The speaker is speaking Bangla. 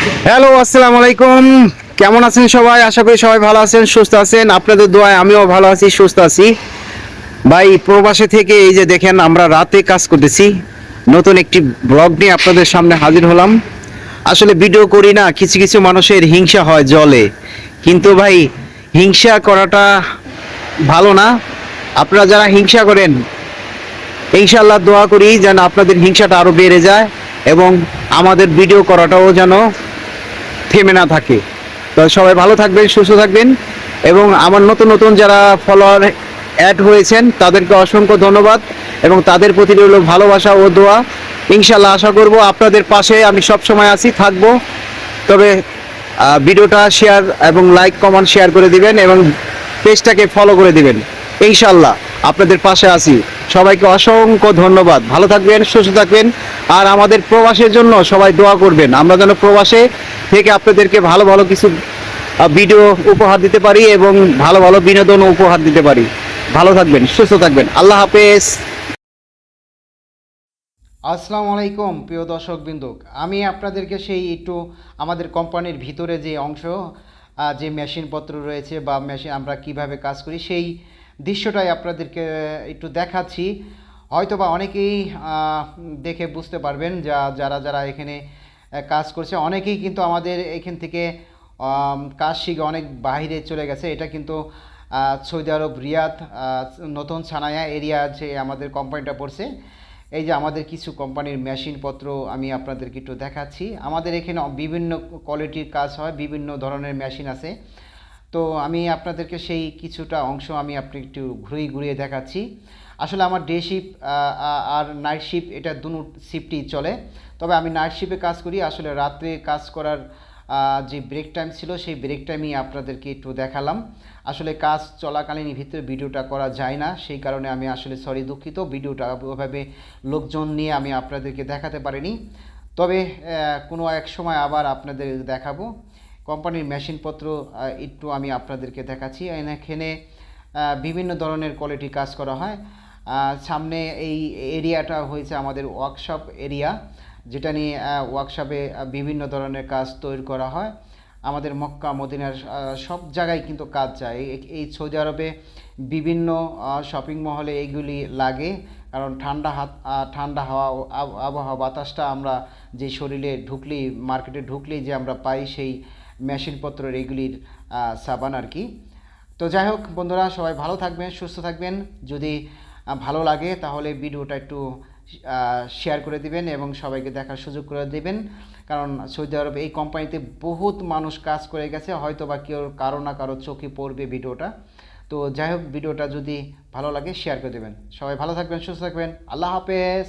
হ্যালো, আসসালামু আলাইকুম। কেমন আছেন সবাই? আশা করি সবাই ভালো আছেন, সুস্থ আছেন। আপনাদের দোয়ায় আমিও ভালো আছি, সুস্থ আছি। ভাই, প্রবাসে থেকে এই যে দেখেন, আমরা রাতে কাজ করতেছি। নতুন একটি ব্লগ নিয়ে আপনাদের সামনে হাজির হলাম। আসলে ভিডিও করি না, কিছু কিছু মানুষের হিংসা হয় জলে। কিন্তু ভাই, হিংসা করাটা ভালো না। আপনারা যারা হিংসা করেন ইনশাল্লাহ দোয়া করি যেন আপনাদের হিংসাটা আরও বেড়ে যায় এবং আমাদের ভিডিও করাটাও যেন থেমে না থাকে। তো সবাই ভালো থাকবেন, সুস্থ থাকবেন এবং আমার নতুন নতুন যারা ফলোয়ার অ্যাড হয়েছেন, তাদেরকে অসংখ্য ধন্যবাদ এবং তাদের প্রতি রইল ভালোবাসা ও দোয়া। ইনশাল্লাহ আশা করব আপনাদের পাশে আমি সব সময় আছি, থাকব। তবে ভিডিওটা শেয়ার এবং লাইক কমেন্ট শেয়ার করে দিবেন এবং পেজটাকে ফলো করে দিবেন। ইনশাল্লাহ আপনাদের পাশে আছি। সবাইকে অসংখ্য ধন্যবাদ। ভালো থাকবেন, সুস্থ থাকবেন। আর আমাদের প্রবাসের জন্য সবাই দোয়া করবেন। আমরা যেন প্রবাসে থেকে আপনাদেরকে ভালো ভালো কিছু ভিডিও উপহার দিতে পারি এবং ভালো ভালো বিনোদন উপহার দিতে পারি। ভালো থাকবেন, সুস্থ থাকবেন। আল্লাহ হাফেজ। আসসালামু আলাইকুম, প্রিয় দর্শক বিন্দুক আমি আপনাদেরকে সেই একটু আমাদের কোম্পানির ভিতরে যে অংশ যে মেশিনপত্র রয়েছে বা মেশিন আমরা কীভাবে কাজ করি, সেই দৃশ্যটাই আপনাদেরকে একটু দেখাচ্ছি। হয়তো বা অনেকেই দেখে বুঝতে পারবেন, যা, যারা যারা এখানে কাজ করছে। অনেকেই কিন্তু আমাদের এখান থেকে কাজ শিখে অনেক বাইরে চলে গেছে। এটা কিন্তু সৌদি আরব, রিয়াদ নতুন ছানায়া এরিয়া যে আমাদের কোম্পানিটা পড়ছে। এই যে আমাদের কিছু কোম্পানির মেশিনপত্র আমি আপনাদেরকে একটু দেখাচ্ছি। আমাদের এখানে বিভিন্ন কোয়ালিটির কাজ হয়, বিভিন্ন ধরনের মেশিন আছে। তো আমি আপনাদেরকে সেই কিছুটা অংশ আমি আপনি একটু ঘুরিয়ে ঘুরিয়ে দেখাচ্ছি। আসলে আমার ডে শিপ আর নাইট শিপ এটা দুটো শিফটই চলে। তবে আমি নাইট শিপে কাজ করি। আসলে রাত্রে কাজ করার যে ব্রেক টাইম ছিল, সেই ব্রেক টাইমই আপনাদেরকে একটু দেখালাম। আসলে কাজ চলাকালীন ভিতরে ভিডিওটা করা যায় না। সেই কারণে আমি আসলে সরি দুঃখিত। ভিডিওটা ওভাবে লোকজন নিয়ে আমি আপনাদেরকে দেখাতে পারিনি। তবে কোনো এক সময় আবার আপনাদের দেখাবো। কোম্পানির মেশিনপত্র একটু আমি আপনাদেরকে দেখাচ্ছি। এখানে বিভিন্ন ধরনের কোয়ালিটি কাজ করা হয়। সামনে এই এরিয়াটা হয়েছে আমাদের ওয়ার্কশপ এরিয়া যেটা নিয়ে ওয়ার্কশপে বিভিন্ন ধরনের কাজ তৈরি করা হয়। আমাদের মক্কা, মদিনার সব জায়গায় কিন্তু কাজ যায়। এই- সৌদি আরবে বিভিন্ন শপিং মহলে এইগুলি লাগে, কারণ ঠান্ডা হাত ঠান্ডা হাওয়া আবহাওয়া বাতাসটা আমরা যে শরীরে ঢুকলেই মার্কেটে ঢুকলেই যে আমরা পাই সেই মেশিনপত্রের এইগুলির সাবান আর কি। তো যাই হোক, বন্ধুরা, সবাই ভালো থাকবেন, সুস্থ থাকবেন। যদি ভালো লাগে, তাহলে ভিডিওটা একটু শেয়ার করে দিবেন এবং সবাইকে দেখার সুযোগ করে দেবেন। কারণ সৌদি আরব এই কোম্পানিতে বহুত মানুষ কাজ করে গেছে হয়তো বা কেউ কারও না কারও চোখে পড়বে ভিডিওটা। তো যাই হোক, ভিডিওটা যদি ভালো লাগে শেয়ার করে দেবেন। সবাই ভালো থাকবেন, সুস্থ থাকবেন। আল্লাহ হাফেজ!